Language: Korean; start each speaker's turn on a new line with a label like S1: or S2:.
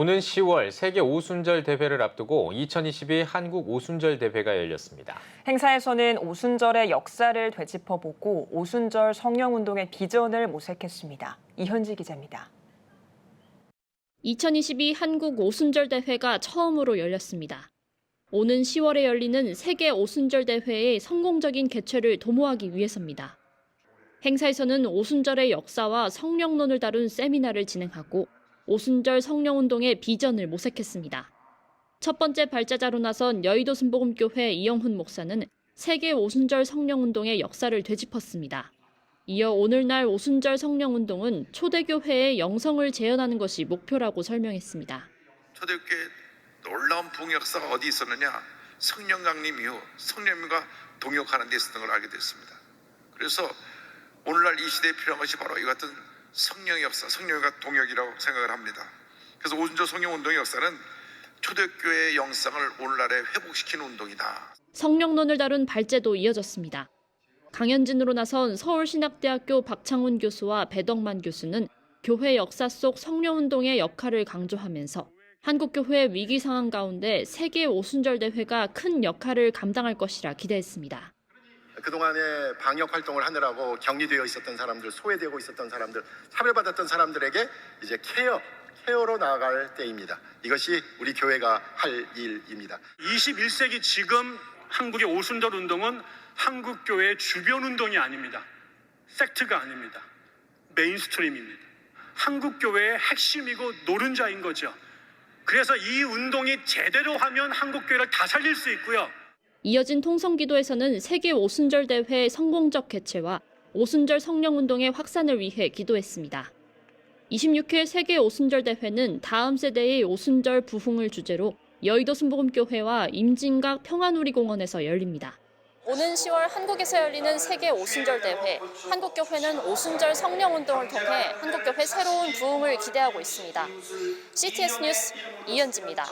S1: 오는 10월 세계 오순절 대회를 앞두고 2022 한국 오순절 대회가 열렸습니다.
S2: 행사에서는 오순절의 역사를 되짚어보고 오순절 성령운동의 비전을 모색했습니다. 이현지 기자입니다.
S3: 2022 한국 오순절 대회가 처음으로 열렸습니다. 오는 10월에 열리는 세계 오순절 대회의 성공적인 개최를 도모하기 위해서입니다. 행사에서는 오순절의 역사와 성령론을 다룬 세미나를 진행하고 오순절 성령운동의 비전을 모색했습니다. 첫 번째 발자자로 나선 여의도 순복음교회 이영훈 목사는 세계 오순절 성령운동의 역사를 되짚었습니다. 이어 오늘날 오순절 성령운동은 초대교회의 영성을 재현하는 것이 목표라고 설명했습니다.
S4: 초대교회 놀라운 부흥 역사가 어디 있었느냐? 성령 강림 이후 성령님과 동역하는 데 있었던 걸 알게 됐습니다. 그래서 오늘날 이 시대에 필요한 것이 바로 이 같은 성령의 역사, 성령과 동역이라고 생각을 합니다. 그래서 오순절 성령 운동의 역사는 초대교회의 영상을 오늘날에 회복시키는 운동이다.
S3: 성령론을 다룬 발제도 이어졌습니다. 강연진으로 나선 서울신학대학교 박창훈 교수와 배덕만 교수는 교회 역사 속 성령운동의 역할을 강조하면서 한국교회 위기 상황 가운데 세계 오순절 대회가 큰 역할을 감당할 것이라 기대했습니다.
S5: 그동안에 방역 활동을 하느라고 격리되어 있었던 사람들, 소외되고 있었던 사람들, 차별받았던 사람들에게 이제 케어, 케어로 나아갈 때입니다. 이것이 우리 교회가 할 일입니다.
S6: 21세기 지금 한국의 오순절 운동은 한국 교회의 주변 운동이 아닙니다. 섹트가 아닙니다. 메인스트림입니다. 한국 교회의 핵심이고 노른자인 거죠. 그래서 이 운동이 제대로 하면 한국 교회를 다 살릴 수 있고요.
S3: 이어진 통성기도에서는 세계 오순절 대회 성공적 개최와 오순절 성령운동의 확산을 위해 기도했습니다. 26회 세계 오순절 대회는 다음 세대의 오순절 부흥을 주제로 여의도 순복음교회와 임진각 평안우리공원에서 열립니다. 오는 10월 한국에서 열리는 세계 오순절 대회. 한국교회는 오순절 성령운동을 통해 한국교회 새로운 부흥을 기대하고 있습니다. CTS 뉴스 이현지입니다.